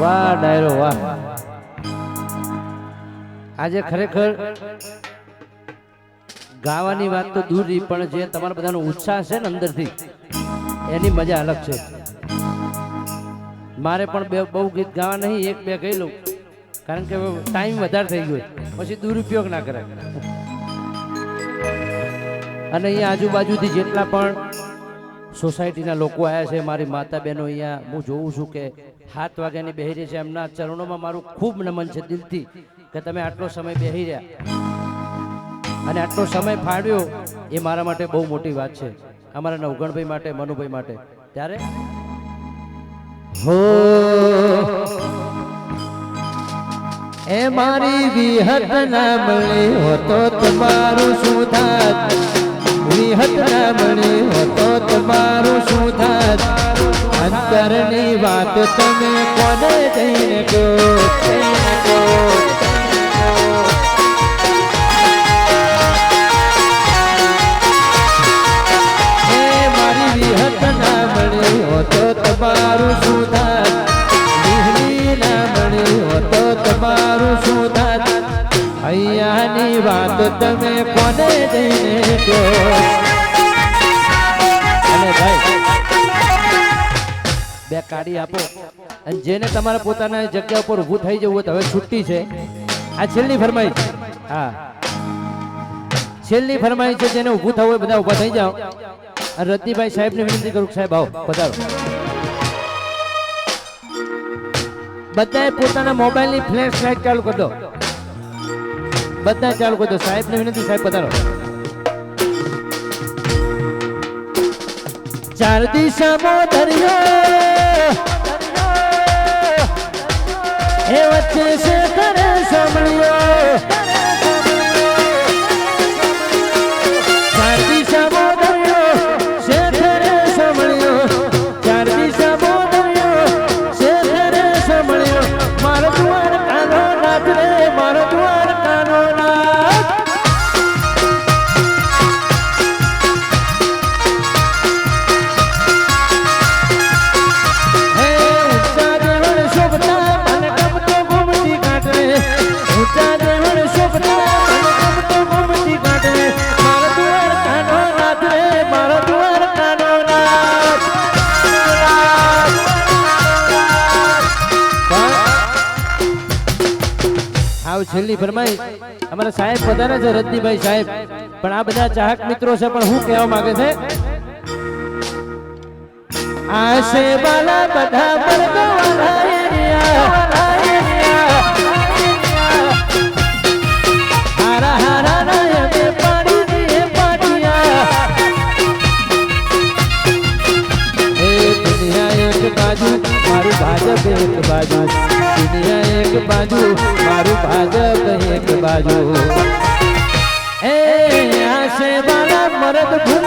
વાહ ડાયરો વાહ. આજે ખરેખર ગાવાની વાત તો દૂર રહી પણ જે તમારા બધાનો ઉત્સાહ છે ને અંદરથી એની મજા અલગ છે. મારે પણ બે બહુ ગીત ગાવા નહીં એક બે કહી લઉં. કારણ કે ટાઈમ વધારે થઈ ગયો પછી દુરુપયોગ ના કરે અને અહીંયા આજુબાજુથી જેટલા પણ સોસાયટીના લોકો આવ્યા છે, મારી માતા બહેનો અહીંયા. હું જોઉં છું કે સાત વાગ્યાની બેહી રહી છે. એમના ચરણોમાં મારું ખૂબ નમન છે દિલથી કે તમે આટલો સમય બેહી રહ્યા. અને આટલો સમય ફાળ્યો એ મારા માટે બહુ મોટી વાત છે. અમારા નવગણભાઈ માટે, મનુભાઈ માટે. ત્યારે? હો! એ મારી વિહત ના મળી હોતો તમારું શું થાત? વાત તમે કોને જઈને કહો મારી વિહત ના મળી હોતો તમારું શું થાત વિહળી ના મળી હોતો તમારું શું થાત? અહીંયાની વાત તમે કોને જઈને ભાઈ બે કાઢી આપો. અને જેને તમારા પોતાના જગ્યા ઉપર ઊભું થઈ જવું તો હવે છૂટી છે. આ છેલ્લી ફરમાઈ. હા. છેલ્લી ફરમાઈ છે જેને ઊભું થવું હોય બધા ઊભા થઈ જાઓ. અને રતિભાઈ સાહેબને વિનંતી કરું સાહેબ આવો, પધારો. બધાએ પોતાના મોબાઈલની ફ્લેશ લાઇટ ચાલુ કરી દો. બધા ચાલુ કરી દો. સાહેબને વિનંતી, સાહેબ પધારો. ચાર દિશામાં દરિયો. એ વચ્ચે આવ છેલ્લી ફરમાઈ. અમારા સાહેબ બધાને છે, રજનીભાઈ સાહેબ. પણ આ બધા ચાહક મિત્રો છે, પણ હું કહેવા માંગે છે? આશે બાલા બધા બાજુ. દુનિયા એક બાજુ મારું ભાજપ એક બાજુ. એ વાળા એરિયા